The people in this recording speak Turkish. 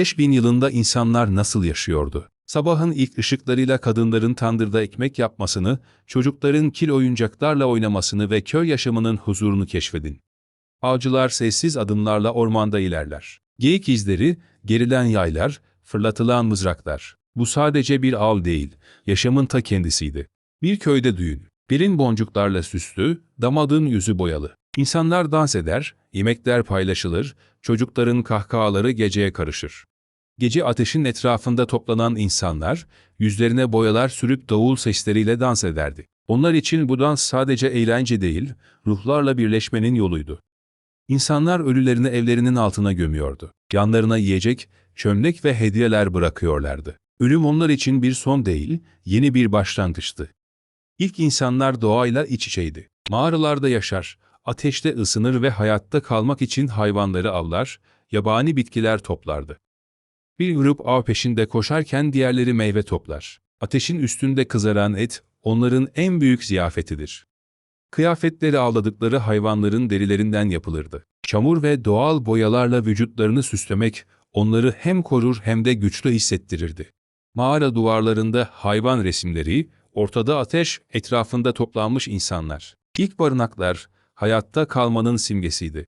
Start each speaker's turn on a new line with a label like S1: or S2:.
S1: 5000 yılında insanlar nasıl yaşıyordu? Sabahın ilk ışıklarıyla kadınların tandırda ekmek yapmasını, çocukların kil oyuncaklarla oynamasını ve köy yaşamının huzurunu keşfedin. Avcılar sessiz adımlarla ormanda ilerler. Geyik izleri, gerilen yaylar, fırlatılan mızraklar. Bu sadece bir av değil, yaşamın ta kendisiydi. Bir köyde düğün. Birin boncuklarla süslü, damadın yüzü boyalı. İnsanlar dans eder, yemekler paylaşılır, çocukların kahkahaları geceye karışır. Gece ateşin etrafında toplanan insanlar, yüzlerine boyalar sürüp davul sesleriyle dans ederdi. Onlar için bu dans sadece eğlence değil, ruhlarla birleşmenin yoluydu. İnsanlar ölülerini evlerinin altına gömüyordu. Yanlarına yiyecek, çömlek ve hediyeler bırakıyorlardı. Ölüm onlar için bir son değil, yeni bir başlangıçtı. İlk insanlar doğayla iç içeydi. Mağaralarda yaşar, ateşte ısınır ve hayatta kalmak için hayvanları avlar, yabani bitkiler toplardı. Bir grup av peşinde koşarken diğerleri meyve toplar. Ateşin üstünde kızaran et, onların en büyük ziyafetidir. Kıyafetleri avladıkları hayvanların derilerinden yapılırdı. Çamur ve doğal boyalarla vücutlarını süslemek, onları hem korur hem de güçlü hissettirirdi. Mağara duvarlarında hayvan resimleri, ortada ateş, etrafında toplanmış insanlar. İlk barınaklar, hayatta kalmanın simgesiydi.